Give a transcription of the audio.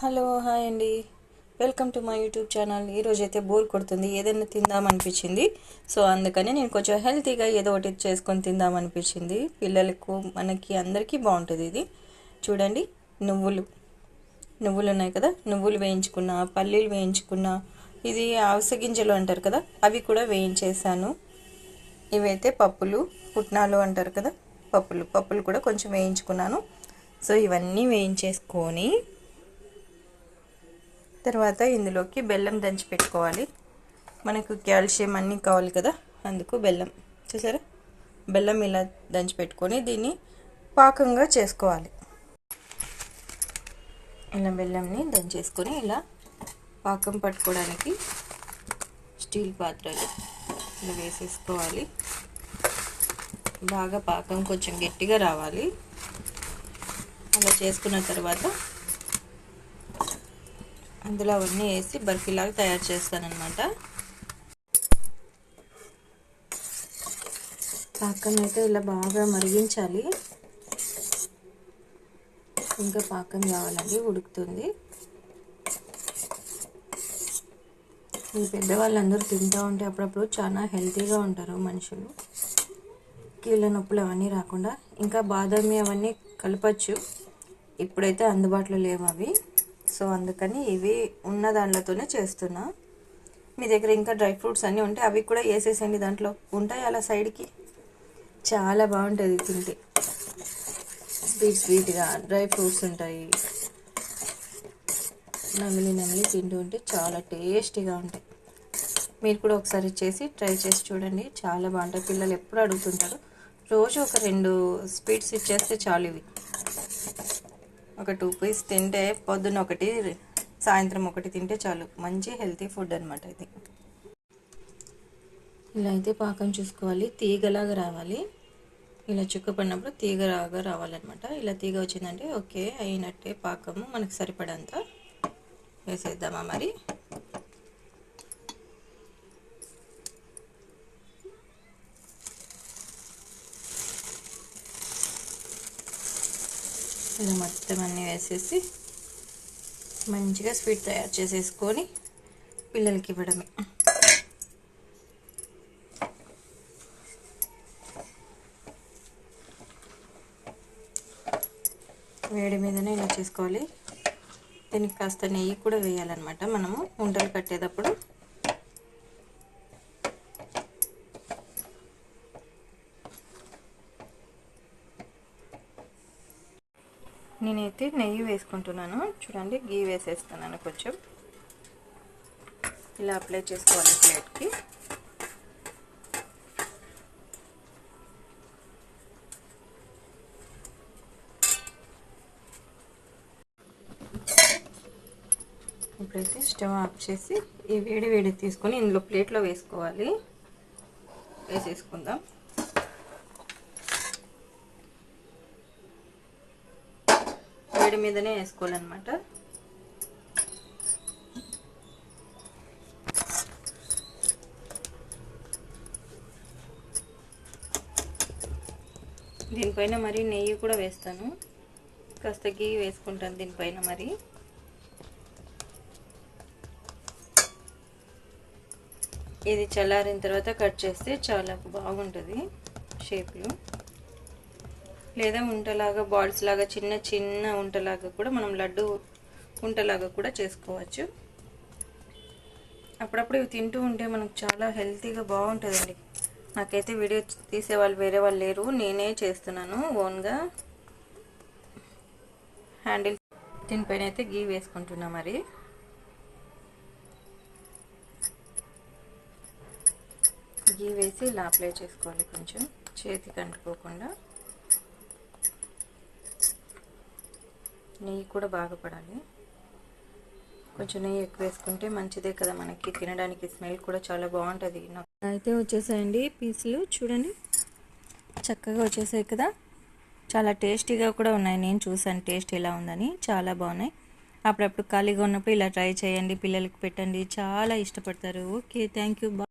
Hello hi అండి. Welcome to my YouTube channel. ఈరోజు అయితే బోర్ కొడుతుంది. ఏదైనా తిందాం అనిపించింది సో అందుకని నేను కొంచెం హెల్తీగా ఏదో ఒకటి చేసుకొని తిందాం అనిపించింది పిల్లలకు మనకి అందరికీ బాగుంటుంది ఇది. చూడండి నువ్వులు. నువ్వులు ఉన్నాయి కదా? నువ్వులు వేయించుకున్న పల్లీలు వేయించుకున్న ఇది అవస గింజలు అంటారు కదా? అవి కూడా వేయించేసాను ఇవైతే పప్పులు పుట్నాలు అంటారు కదా? పప్పులు. పప్పులు కూడా కొంచెం వేయించుకున్నాను. సో ఇవన్నీ వేయించేసుకొని తర్వాత ఇందులోకి బెల్లం దంచి పెట్టుకోవాలి. మనకు కాల్షియం అన్నీ కావాలి కదా అందుకు బెల్లం. చూసారా? బెల్లం ఇలా దంచి పెట్టుకొని దీన్ని పాకంగా చేసుకోవాలి. ఇలా బెల్లంని దంచేసుకొని ఇలా పాకం పట్టుకోవడానికి స్టీల్ పాత్రలు ఇలా వేసేసుకోవాలి. బాగా పాకం కొంచెం గట్టిగా రావాలి. అలా చేసుకున్న తర్వాత అందులో అవన్నీ వేసి బర్ఫీలాగా తయారు చేస్తానన్నమాట. పాకం అయితే ఇలా బాగా మరిగించాలి. ఇంకా పాకం కావాలండి ఉడుకుతుంది. ఈ పెద్దవాళ్ళందరూ తింటూ ఉంటే అప్పుడప్పుడు చాలా హెల్తీగా ఉంటారు మనుషులు. కీళ్ళ నొప్పులు అవన్నీ రాకుండా ఇంకా బాదామి అవన్నీ కలపచ్చు. ఇప్పుడైతే అందుబాటులో లేవు అవి. సో అందుకని ఇవి ఉన్న దాంట్లోనే చేస్తున్నా. మీ దగ్గర ఇంకా డ్రై ఫ్రూట్స్ అన్నీ ఉంటే అవి కూడా వేసేసండి దాంట్లో ఉంటాయి అలా సైడ్కి? చాలా బాగుంటుంది తింటే. స్వీట్ స్వీట్గా డ్రై ఫ్రూట్స్ ఉంటాయి. నమిలి నమిలి తింటూ ఉంటే చాలా టేస్టీగా ఉంటాయి. మీరు కూడా ఒకసారి చేసి ట్రై చేసి చూడండి. చాలా బాగుంటాయి. పిల్లలు ఎప్పుడు అడుగుతుంటారు? రోజు ఒక రెండు స్వీట్స్ ఇచ్చేస్తే చాలు ఇవి. ఒక టూ పీస్ తింటే పొద్దున్న ఒకటి సాయంత్రం ఒకటి తింటే చాలు. మంచి హెల్తీ ఫుడ్ అనమాట ఇది. ఇలా అయితే పాకం చూసుకోవాలి. తీగలాగా రావాలి. ఇలా చుక్క పడినప్పుడు తీగలాగా రావాలన్నమాట. ఇలా తీగ వచ్చిందంటే ఓకే అయినట్టే పాకము. మనకు సరిపడంత వేసేద్దామా మరి? ఇలా మొత్తం అన్నీ వేసేసి మంచిగా స్వీట్ తయారు చేసేసుకొని పిల్లలకి ఇవ్వడమే. వేడి మీదనే ఇలా చేసుకోవాలి. దీనికి కాస్త నెయ్యి కూడా వేయాలన్నమాట మనము. ఉండలు కట్టేటప్పుడు నేనైతే నెయ్యి వేసుకుంటున్నాను. చూడండి గీ వేసేస్తున్నాను కొంచెం. ఇలా అప్లై చేసుకోవాలి ప్లేట్కి. ఇప్పుడైతే స్టవ్ ఆఫ్ చేసి ఈ వేడి వేడి తీసుకొని ఇందులో ప్లేట్లో వేసుకోవాలి. వేసేసుకుందాం. వేడి మీదనే వేసుకోవాలన్నమాట. దీనిపైన మరి నెయ్యి కూడా వేస్తాను. కాస్త గీ వేసుకుంటాను దీనిపైన మరి. ఇది చల్లారిన తర్వాత కట్ చేస్తే చాలా బాగుంటుంది షేప్లు. లేదా ఉంటలాగా బాల్స్ లాగా చిన్న చిన్న ఉంటలాగా కూడా మనం లడ్డు ఉంటలాగా కూడా చేసుకోవచ్చు. అప్పుడప్పుడు ఇవి తింటూ ఉంటే మనకు చాలా హెల్తీగా బాగుంటుందండి. నాకైతే వీడియో తీసే వాళ్ళు వేరే వాళ్ళు లేరు. నేనే చేస్తున్నాను ఓన్గా. హ్యాండిల్ దీనిపైన అయితే గీ వేసుకుంటున్నా మరి. గీ వేసి ఇలా అప్లై చేసుకోవాలి కొంచెం. చేతికి అంటుకోకుండా. నెయ్యి కూడా బాగా పడాలి. కొంచెం నెయ్యి ఎక్కువ వేసుకుంటే మంచిదే కదా మనకి. తినడానికి స్మెల్ కూడా చాలా బాగుంటుంది. అయితే వచ్చేసాయండి పీసులు. చూడండి. చక్కగా వచ్చేసాయి కదా. చాలా టేస్టీగా కూడా ఉన్నాయి. నేను చూసాను టేస్ట్ ఎలా ఉందని. చాలా బాగున్నాయి. అప్పుడప్పుడు ఖాళీగా ఉన్నప్పుడు ఇలా ట్రై చేయండి. పిల్లలకి పెట్టండి. చాలా ఇష్టపడతారు. Okay thank you.